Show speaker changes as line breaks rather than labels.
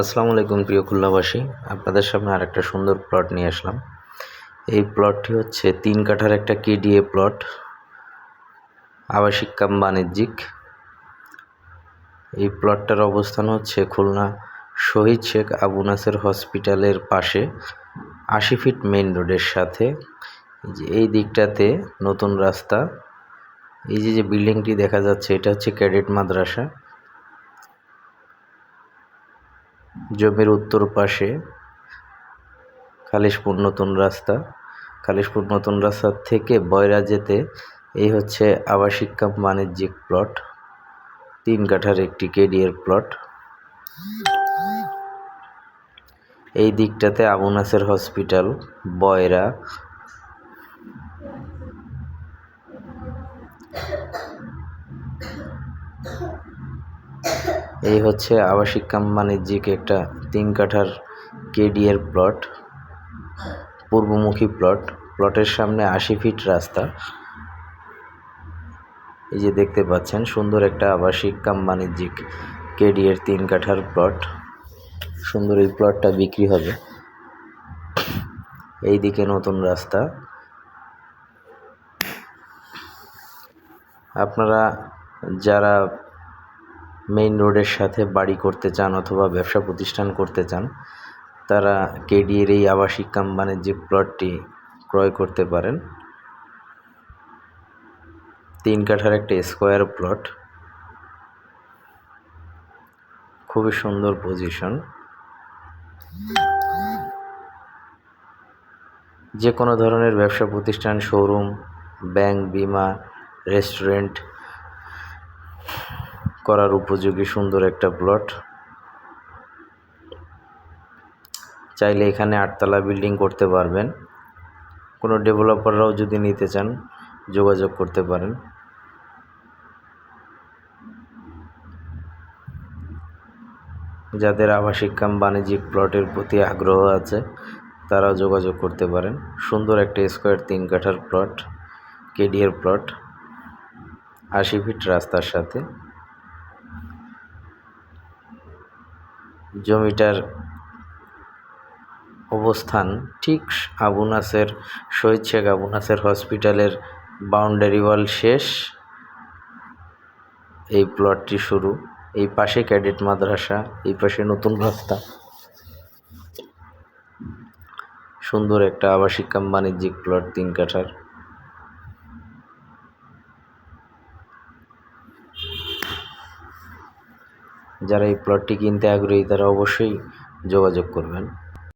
আসসালামু আলাইকুম প্রিয় খুলনাবাসী। আপনাদের সামনে আরেকটা সুন্দর প্লট নিয়ে আসলাম। এই প্লটটি হচ্ছে তিন কাঠার একটা কেডিএ প্লট আবাসিক কাম বাণিজ্যিক। এই প্লটটার অবস্থান হচ্ছে খুলনা শহীদ শেখ আবু নাসের হসপিটালের পাশে, আশি ফিট মেইন রোডের সাথে। এই দিকটাতে নতুন রাস্তা। এই যে যে বিল্ডিংটি দেখা যাচ্ছে, এটা হচ্ছে ক্যাডেট মাদ্রাসা। জমির উত্তর পাশে খালিশপুর নতুন রাস্তা। খালিশপুর নতুন রাস্তার থেকে বয়রা যেতে এই হচ্ছে আবাসিক কাম বাণিজ্যিক প্লট, তিন কাঠার একটি কেডিএর প্লট। এই দিকটাতে আবু নাসের হসপিটাল, বয়রা। এই হচ্ছে আবাসিক কাম বাণিজ্যিক একটা তিন কাঠার কেডিএর প্লট, পূর্বমুখী প্লট। প্লটের সামনে আশি ফিট রাস্তা। এই যে দেখতে পাচ্ছেন, সুন্দর একটা আবাসিক কাম বাণিজ্যিক কেডিএর তিন কাঠার প্লট। সুন্দর এই প্লটটা বিক্রি হবে। এই দিকে নতুন রাস্তা। আপনারা যারা মেইন রোডের সাথে বাড়ি করতে চান অথবা ব্যবসা প্রতিষ্ঠান করতে চান, তারা কেডিএর এই আবাসিক কাম বাণিজ্যিক প্লটটি ক্রয় করতে পারেন। তিন কাঠার একটা স্কোয়ার প্লট খুবই সুন্দর পজিশন যে কোনো ধরনের ব্যবসা প্রতিষ্ঠান শোরুম ব্যাংক বিমা রেস্টুরেন্ট করার উপযোগী সুন্দর একটা প্লট চাইলে এখানে আটতলা বিল্ডিং করতে পারবেন। কোনো ডেভেলপাররাও যদি নিতে চান, যোগাযোগ করতে পারেন। যাদের আবাসিক কাম বাণিজ্যিক প্লটের প্রতি আগ্রহ আছে, তারাও যোগাযোগ করতে পারেন। সুন্দর একটা স্কোয়ার তিন কাঠার প্লট কেডিএর প্লট আশি ফিট রাস্তার সাথে। জমিটার অবস্থান, ঠিক আবু নাসের, শহীদ শেখ আবু নাসের হসপিটালের বাউন্ডারি ওয়াল শেষ। এই প্লটটি শুরু। এই পাশে ক্যাডেট মাদ্রাসা, এই পাশে নতুন রাস্তা। সুন্দর একটা আবাসিক কাম বাণিজ্যিক প্লট তিন কাঠার। যারা এই প্লটটি কিনতে আগ্রহী তারা অবশ্যই যোগাযোগ করবেন।